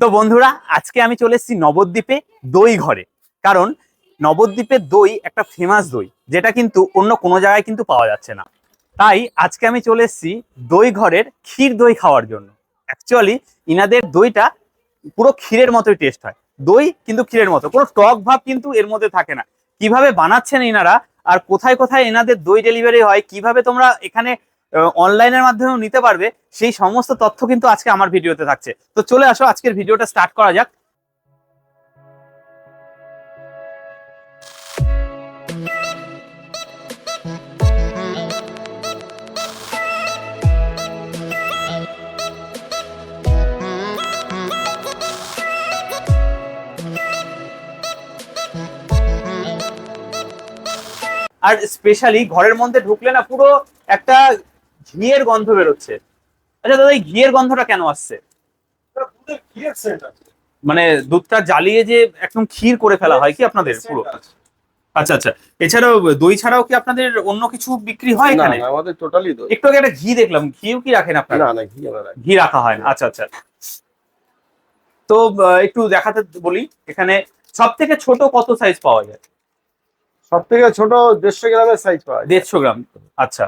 তো বন্ধুরা, আজকে আমি চলে এসেছি নবদ্বীপে দই ঘরে। কারণ নবদ্বীপের দই একটা ফেমাস দই, যেটা কিন্তু অন্য কোনো জায়গায় কিন্তু পাওয়া যাচ্ছে না। তাই আজকে আমি চলে এসেছি দই ঘরের ক্ষীর দই খাওয়ার জন্য। অ্যাকচুয়ালি ইনাদের দইটা পুরো ক্ষীরের মতোই টেস্ট হয়। দই কিন্তু ক্ষীরের মতো, কোনো টক ভাব কিন্তু এর মধ্যে থাকে না। কীভাবে বানাচ্ছেন ইনারা, আর কোথায় কোথায় এনাদের দই ডেলিভারি হয়, কীভাবে তোমরা এখানে অনলাইনের মাধ্যমেও নিতে পারবে। সেই সমস্ত তথ্য কিন্তু আজকে আমার ভিডিওতে থাকছে। তো চলে আসো, আজকের ভিডিওটা স্টার্ট করা যাক। আর স্পেশালি ঘরের মধ্যে ঢুকলে না পুরো একটা ঘিয়ের গন্ধ বেরোচ্ছে। আচ্ছা দাদা এই ঘিয়ের গন্ধটা কেন আসছে? মানে দুধটা জ্বালিয়ে যে একদম ক্ষীর করে ফেলা হয় কি আপনাদের পুরো? আচ্ছা আচ্ছা। এছাড়াও দই ছাড়াও কি আপনাদের অন্য কিছু বিক্রি হয় এখানে? আমাদের টোটালি দই। একটু আগে একটা ঘি দেখলাম। ঘিও কি রাখেন আপনারা? না না ঘি ঘি রাখা হয় না। আচ্ছা আচ্ছা। তো একটু দেখাতে বলি এখানে সব থেকে ছোট কত সাইজ পাওয়া যায়? সব থেকে ছোট দেড়শো গ্রামের সাইজ পাওয়া যায়। দেড়শো গ্রাম। আচ্ছা।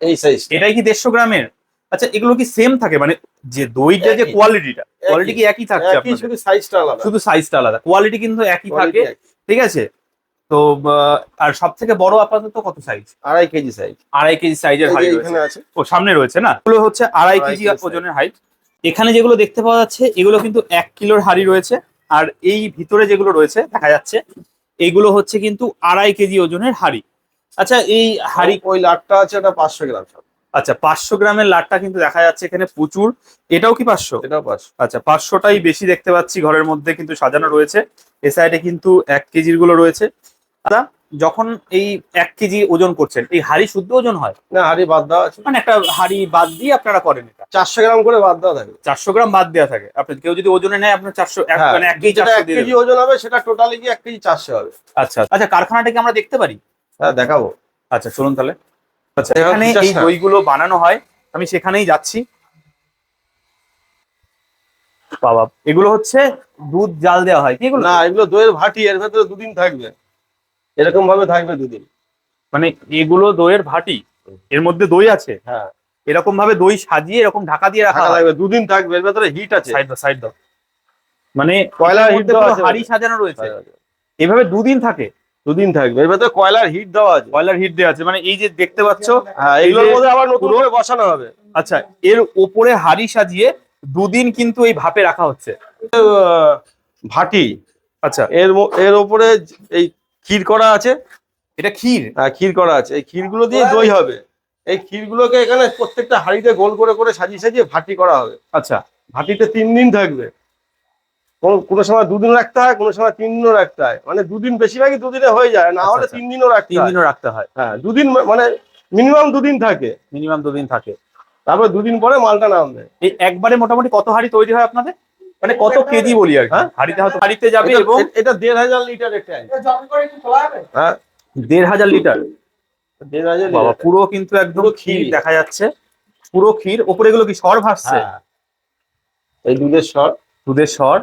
এই সাইজ এটাই কি দেড়শো গ্রামের? আচ্ছা এগুলো কি সেম থাকে? মানে যে দইটা যে। কোয়ালিটিটা কোয়ালিটি কি একই থাকছে শুধু সাইজটা আলাদা। শুধু সাইজটা আলাদা। কোয়ালিটি কিন্তু একই থাকে। ঠিক আছে? তো আর সব থেকে বড় আপাতত কত সাইজ আড়াই কেজি সাইজ আড়াই কেজি সাইজের হাইট এখানে আছে। ও সামনে রয়েছে না? এগুলো হচ্ছে আড়াই কেজি ওজনের হাইট এখানে যেগুলো দেখতে পাওয়া যাচ্ছে এগুলো কিন্তু এক কিলোর হাড়ি রয়েছে। আর এই ভিতরে যেগুলো রয়েছে দেখা যাচ্ছে এগুলো হচ্ছে কিন্তু আড়াই কেজি ওজনের হাড়ি। আচ্ছা এই হাড়ি ওই লাটটা আছে? ওটা পাঁচশো গ্রাম আচ্ছা পাঁচশো গ্রামের লাটটা কিন্তু দেখা যাচ্ছে এখানে প্রচুর। এটাও কি পাঁচশো? এটাও পাঁচশো। আচ্ছা পাঁচশোটাই বেশি দেখতে পাচ্ছি ঘরের মধ্যে কিন্তু সাজানো রয়েছে। এ সাইডে কিন্তু এক কেজিরগুলো রয়েছে। দাদা যখন এই এক কেজি ওজন করছেন এই হাড়ি শুদ্ধ ওজন হয়? না হাড়ি বাদ দেওয়া আছে। মানে একটা হাড়ি বাদ দিয়ে আপনারা করেন এটা? চারশো গ্রাম করে বাদ দেওয়া থাকে। চারশো গ্রাম বাদ দেওয়া থাকে। আপনি কেউ যদি ওজনে নেয় আপনার চারশো হ্যাঁ, মানে এক কেজি ওজন হবে সেটা টোটালি কি এক কেজি চারশো হবে। আচ্ছা আচ্ছা কারখানাটাকে আমরা দেখতে পারি? হ্যাঁ দেখাবো। আচ্ছা চলুন তাহলে। আচ্ছা এখানে এই। দইগুলো বানানো হয় আমি সেখানেই যাচ্ছি। বাবা এগুলো হচ্ছে দুধ জাল দেওয়া হয় কি না এগুলো দইয়ের ভাটি এর ভেতরে দুদিন থাকবে। এরকম ভাবে থাকবে দুদিন। মানে এগুলো দইয়ের ভাটি এর মধ্যে দই আছে? হ্যাঁ। এরকম ভাবে দই সাজিয়ে এরকম ঢাকা দিয়ে রাখা লাগবে দুদিন থাকবে এর ভেতরে হিট আছে। সাইড দাও সাইড দাও মানে কয়লা হিট দেওয়া আছে? হাড়ি সাজানো রয়েছে। এভাবে দুদিন থাকে? দুদিন থাকবে। এর ভেতরে কয়লার হিট দেওয়া আছে। কয়লার হিট দেওয়া আছে। মানে এই যে দেখতে পাচ্ছ হ্যাঁ এগুলোর মধ্যে আবার নতুন করে বসানো হবে। আচ্ছা এর ওপরে হাড়ি সাজিয়ে দুদিন কিন্তু এই ভাপে রাখা হচ্ছে। ভাটি। আচ্ছা। এর এর ওপরে এই ক্ষীর করা আছে। এটা ক্ষীর? হ্যাঁ ক্ষীর করা আছে। এই ক্ষীরগুলো দিয়ে দই হবে। এই ক্ষীরগুলোকে এখানে প্রত্যেকটা হাঁড়িতে গোল করে করে সাজিয়ে সাজিয়ে ভাটি করা হবে। আচ্ছা। ভাটিতে তিন দিন থাকবে। কোনো সময় দুদিন রাখতে হয় কোনো সময় তিন দিনও রাখতে হয়। মানে দুদিন বেশিরভাগই দুদিনে হয়ে যায় না আচ্ছা, হলে আচ্ছা। তিন দিনও রাখতে তিন হয়। দিনও রাখতে হয়। হ্যাঁ দুদিন মানে মিনিমাম দুদিন থাকে। মিনিমাম দুদিন থাকে। তারপরে দুদিন পরে মালটা নামবে। এই একবারে মোটামুটি কত হাড়ি তৈরি হয় আপনাদের? মানে কত কেজি বলি আর কি? হ্যাঁ? হাড়িতে হয়তো হাড়িতে যাবে এবং এটা দেড় হাজার লিটার একটা হ্যাঁ। দেড় হাজার লিটার? দেড় হাজার বাবা পুরো কিন্তু একদম ক্ষীর। দেখা যাচ্ছে। পুরো ক্ষীর। ওপরে এগুলো কি সর ভাসছে? হ্যাঁ। এই দুধের স্বর দুধের সর।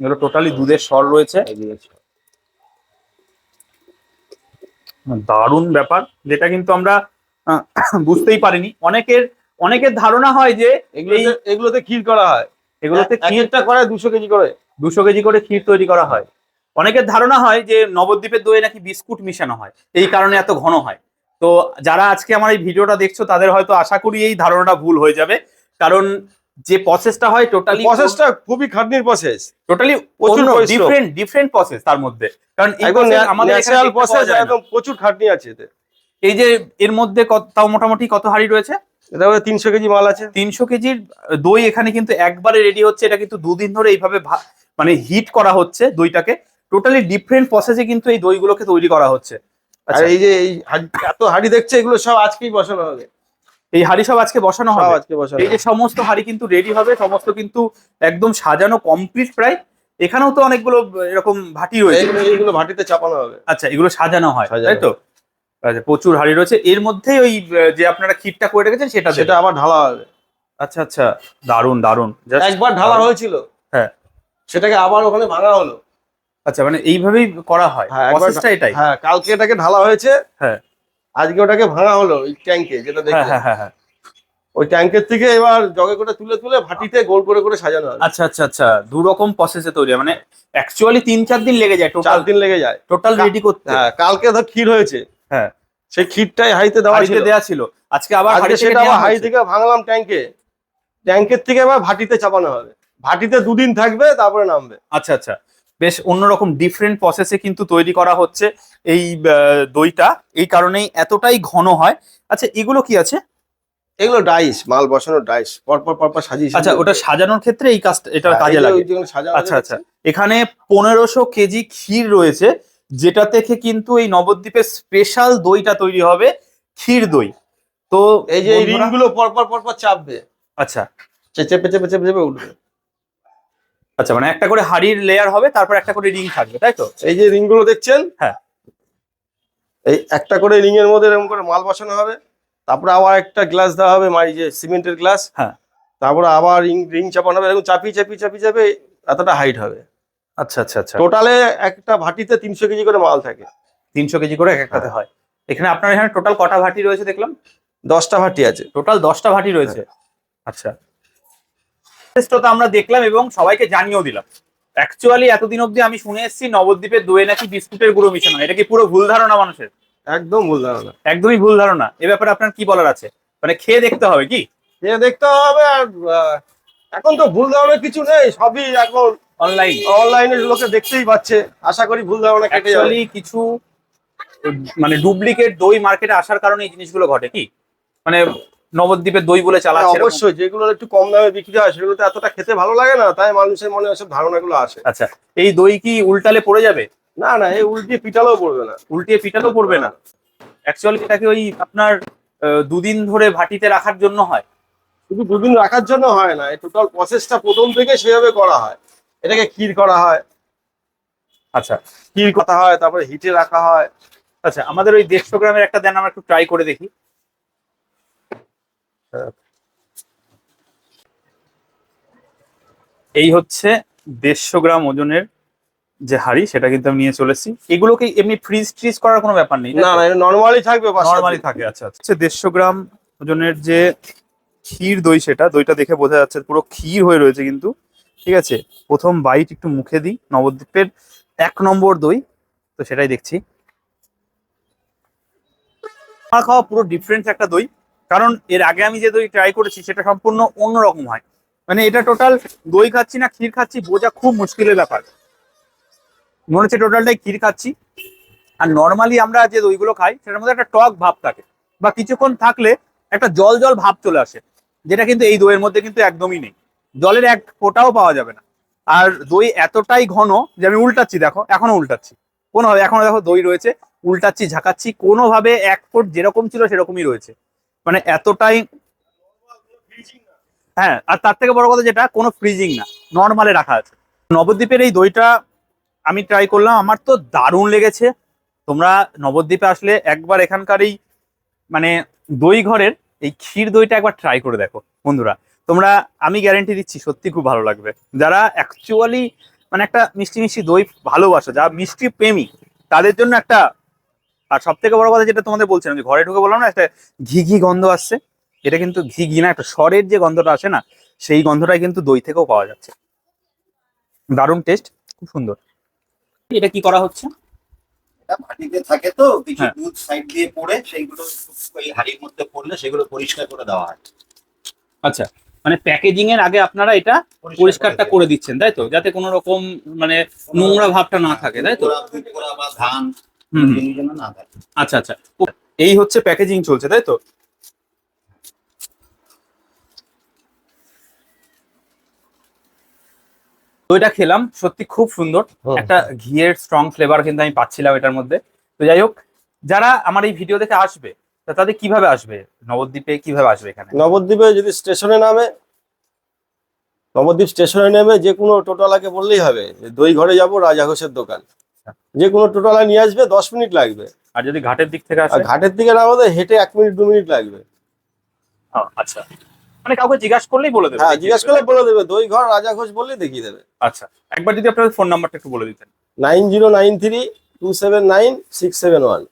এগুলো টোটালি দুধের স্বর রয়েছে। দারুণ ব্যাপার যেটা কিন্তু আমরা বুঝতেই পারিনি। অনেকের অনেকের ধারণা হয় যে এগুলোতে ক্ষীর করা হয়। এগুলোতে এক ক্ষীর একটা করে দুশো কেজি করে। দুশো কেজি করে ক্ষীর তৈরি করা হয়। অনেকের ধারণা হয় যে নবদ্বীপের দইয়ে নাকি বিস্কুট মিশানো হয়। এই কারণে এত ঘন হয়। তো যারা আজকে আমার এই ভিডিওটা দেখছ তাদের হয়তো আশা করি এই ধারণাটা ভুল হয়ে যাবে। কারণ যে প্রসেসটা হয় টোটালি প্রসেসটা খুবই খাটনির প্রসেস টোটালি প্রচুর ডিফারেন্ট ডিফারেন্ট প্রসেস তার মধ্যে। কারণ একদম আমাদের ন্যাচারাল প্রসেস একদম প্রচুর খাটনি আছে এতে। এই যে এর মধ্যে কত- তাও মোটামুটি কত হাড়ি রয়েছে? এটা তিনশো কেজি মাল আছে। তিনশো কেজির দই এখানে কিন্তু একবারে রেডি হচ্ছে। এটা কিন্তু দুদিন ধরে এইভাবে মানে হিট করা হচ্ছে দইটাকে। টোটালি ডিফারেন্ট প্রসেসে কিন্তু এই দইগুলোকে তৈরি করা হচ্ছে। আর আচ্ছা। এই যে এই এত হাড়ি দেখছে এগুলো সব আজকেই বসানো হবে। এই হাড়ি সব আজকে বসানো হবে। আজকে বসানো এই যে সমস্ত হাড়ি কিন্তু রেডি হবে সমস্ত কিন্তু একদম সাজানো কমপ্লিট প্রায়। এখানেও তো অনেকগুলো এরকম ভাটি রয়েছে। এইগুলো ভাটিতে চাপানো হবে। আচ্ছা এগুলো সাজানো হয় তাই তো? আচ্ছা প্রচুর হাড়ি রয়েছে। এর মধ্যেই ওই যে আপনারা ক্ষীরটা করে রেখেছেন সেটা সেটা আবার ঢালা হবে। আচ্ছা আচ্ছা দারুণ দারুণ একবার ঢালা হয়েছিল। হ্যাঁ। সেটাকে আবার ওখানে ভাঙা হলো। আচ্ছা মানে এইভাবেই করা হয়। হ্যাঁ, প্রসেসটা এটাই। হ্যাঁ কালকে এটাকে ঢালা হয়েছে। হ্যাঁ। আজকে ওটাকে ভাঙা হলো ওই ট্যাঙ্কে যেটা হ্যাঁ দেখলেন। হ্যাঁ হ্যাঁ ওই ট্যাঙ্কের থেকে এবার জগে করে তুলে তুলে ভাটিতে গোল করে করে সাজানো আচ্ছা আচ্ছা আচ্ছা। দু রকম প্রসেসে তৈরি মানে অ্যাকচুয়ালি তিন চার দিন লেগে যায় টোটাল দিন লেগে যায়। টোটাল রেডি করতে। হ্যাঁ কালকে ধর ক্ষীর হয়েছে। হ্যাঁ। সেই ক্ষীরটাই হাইতে দেওয়া ছিল। দেওয়া ছিল। আজকে আবার আজকে সেটা আবার হাই থেকে ভাঙলাম ট্যাঙ্কে ট্যাঙ্কের থেকে আবার ভাটিতে চাপানো হবে। ভাটিতে দুদিন থাকবে তারপরে নামবে। আচ্ছা আচ্ছা। বেশ অন্যরকম ডিফারেন্ট প্রসেসে কিন্তু তৈরি করা হচ্ছে এই দইটা। এই কারণেই এতটাই ঘন হয়। আচ্ছা এগুলো কি আছে? এগুলো ডাইস মাল বসানো ডাইস। পরপর পরপর সাজিয়ে আচ্ছা ওটা সাজানোর ক্ষেত্রে এই কাজটা এটা হ্যাঁ, কাজে লাগে। আচ্ছা আচ্ছা। এখানে পনেরোশো কেজি ক্ষীর রয়েছে যেটা থেকে কিন্তু এই নবদ্বীপের স্পেশাল দইটা তৈরি হবে ক্ষীর দই। তো এই যে এই বন্ধুরা- রিংগুলো পরপর পরপর চাপবে। আচ্ছা। চেপে চেপে চেপে চেপে উঠবে। আচ্ছা মানে একটা করে হাড়ির লেয়ার হবে তারপর একটা করে রিং থাকবে তাই তো? এই যে রিংগুলো দেখছেন? হ্যাঁ। এই একটা করে রিং এর মধ্যে এরকম করে মাল বসানো হবে তারপরে আবার একটা গ্লাস দেওয়া হবে মাই যে সিমেন্টের গ্লাস হ্যাঁ। তারপরে আবার রিং রিং চাপানো হবে এরকম চাপিয়ে চাপিয়ে চাপিয়ে চাপিয়ে এতটা হাইট হবে। আচ্ছা আচ্ছা আচ্ছা। টোটালে একটা ভাটিতে তিনশো কেজি করে মাল থাকে। তিনশো কেজি করে এক একটাতে হয়। এখানে আপনার এখানে টোটাল কটা ভাটি রয়েছে দেখলাম? দশটা ভাটি আছে। টোটাল দশটা ভাটি রয়েছে। আচ্ছা। তো আমরা দেখলাম এবং সবাইকে জানিয়েও দিলাম। অ্যাকচুয়ালি এতদিন অবধি আমি শুনে এসেছি নবদ্বীপের দইয়ে নাকি বিস্কুটের গুঁড়ো মিশানো। এটা কি পুরো ভুল ধারণা মানুষের? একদম ভুল ধারণা। একদমই ভুল ধারণা। এ ব্যাপারে আপনার কি বলার আছে? মানে খেয়ে দেখতে হবে কি? এ দেখতে হবে আর এখন তো ভুল ধারণা কিছু নেই সবই এখন অনলাইন অনলাইনে লোকে দেখতেই পাচ্ছে। আশা করি ভুল ধারণা কেটে যাবে। কিছু মানে ডুপ্লিকেট দই মার্কেটে আসার কারণে এই জিনিসগুলো ঘটে কি? মানে নবদ্বীপের দই বলে হ্যাঁ, চালাচ্ছে অবশ্যই যেগুলো একটু কম দামে বিক্রি হয় সেগুলোতে এতটা খেতে ভালো লাগে না তাই মানুষের মনে এসব ধারণাগুলো আসে। আচ্ছা এই দই কি উল্টালে পড়ে যাবে? না না এই উল্টিয়ে পিটালেও পড়বে না। উল্টিয়ে পিটালেও পড়বে না। অ্যাকচুয়ালি এটাকে ওই আপনার দুদিন ধরে ভাটিতে রাখার জন্য হয়? শুধু দুদিন রাখার জন্য হয় না এই টোটাল প্রসেসটা প্রথম থেকে সেভাবে করা হয়। এটাকে ক্ষীর করা হয়। আচ্ছা। ক্ষীর করা হয় তারপরে হিটে রাখা হয়। আচ্ছা আমাদের ওই দেড়শো গ্রামের একটা দেন আমরা একটু ট্রাই করে দেখি। এই হচ্ছে দেড়শো গ্রাম ওজনের যে হাড়ি সেটা কিন্তু আমি নিয়ে চলেছি। এগুলোকে এমনি ফ্রিজ ট্রিজ করার কোনো ব্যাপার নেই না না নর্মালি থাকবে নর্মালি থাকে আচ্ছা আচ্ছা। দেড়শো গ্রাম ওজনের যে ক্ষীর দই সেটা দইটা দেখে বোঝা যাচ্ছে পুরো ক্ষীর হয়ে রয়েছে কিন্তু। ঠিক আছে? প্রথম বাইট একটু মুখে দিই নবদ্বীপের এক নম্বর দই তো সেটাই দেখছি। আমার খাওয়া পুরো ডিফারেন্ট একটা দই। কারণ এর আগে আমি যে দই ট্রাই করেছি, সেটা সম্পূর্ণ অন্যরকম হয়। মানে এটা টোটাল দই খাচ্ছি না, ক্ষীর খাচ্ছি, বোঝা খুব মুশকিলের ব্যাপার। মনে হচ্ছে টোটালটাই ক্ষীর খাচ্ছি। আর নর্মালি আমরা যে দইগুলো খাই, সেটার মধ্যে একটা টক ভাব থাকে। বা কিছুক্ষণ থাকলে একটা জল জল ভাব চলে আসে, যেটা কিন্তু এই দইয়ের মধ্যে কিন্তু একদমই নেই। জলের এক ফোঁটাও পাওয়া যাবে না। আর দই এতটাই ঘন যে আমি উল্টাচ্ছি, দেখো, এখনও উল্টাচ্ছি। কোনোভাবে, এখনও দেখো দই রয়েছে, উল্টাচ্ছি, ঝাঁকাচ্ছি, কোনোভাবে এক ফুট যেরকম ছিল সেরকমই রয়েছে। মানে এতটাই হ্যাঁ আর তার থেকে বড় কথা যেটা, কোনো ফ্রিজিং না নর্মালে রাখা আছে। নবদ্বীপের এই দইটা আমি ট্রাই করলাম, আমার তো দারুণ লেগেছে। তোমরা নবদ্বীপে আসলে একবার এখানকার এই মানে দই ঘরের এই ক্ষীর দইটা একবার ট্রাই করে দেখো, বন্ধুরা। তোমরা, আমি গ্যারেন্টি দিচ্ছি, সত্যি খুব ভালো লাগবে। যারা অ্যাকচুয়ালি মানে একটা মিষ্টি মিষ্টি দই ভালোবাসো, যারা মিষ্টি প্রেমী, তাদের জন্য একটা আর সব থেকে বড় কথা যেটা তোমাদের বলছিলাম যে ঘরে ঢুকে বললাম না একটা ঘি ঘি গন্ধ আসছে এটা কিন্তু ঘি ঘি না একটা স্বরের যে গন্ধটা আসে না সেই গন্ধটাই কিন্তু দই থেকেও পাওয়া যাচ্ছে। দারুণ টেস্ট খুব সুন্দর। এটা কি করা হচ্ছে? এটা মাটিতে থাকে তো কিছু হ্যাঁ। দুধ সাইড দিয়ে পড়ে সেইগুলো ওই হাড়ির মধ্যে পড়লে সেগুলো পরিষ্কার করে দেওয়া হয়। আচ্ছা মানে প্যাকেজিং এর আগে আপনারা এটা পরিষ্কারটা করে দিচ্ছেন তাই তো? যাতে কোনো রকম মানে নোংরা ভাবটা না থাকে তাই তো? ধান যেন না আচ্ছা আচ্ছা। এই হচ্ছে প্যাকেজিং চলছে তাই তো? দইটা খেলাম সত্যি খুব সুন্দর। একটা ঘিয়ের স্ট্রং ফ্লেভার কিন্তু আমি পাচ্ছিলাম এটার মধ্যে। তো যাই হোক যারা আমার এই ভিডিও দেখে আসবে তাদের কীভাবে আসবে? নবদ্বীপে কীভাবে আসবে এখানে? নবদ্বীপে যদি স্টেশনে নামে নবদ্বীপ স্টেশনে নেমে যে কোনো টোটালাকে বললেই হবে দই ঘরে যাব রাজা ঘোষের দোকান। যে কোনো টোটালা নিয়ে আসবে দশ মিনিট লাগবে। আর যদি ঘাটের দিক থেকে আসে? ঘাটের দিকে না আমাদের হেঁটে এক মিনিট দু মিনিট লাগবে। আচ্ছা। মানে কাউকে জিজ্ঞাসা করলেই বলে দেবে। হ্যাঁ জিজ্ঞাসা করলে বলে দেবে। দই ঘর রাজা ঘোষ বললেই দেখিয়ে দেবে। আচ্ছা। একবার যদি আপনাদের ফোন নাম্বারটা একটু বলে দিতেন। Nine zero nine three two seven nine six seven one.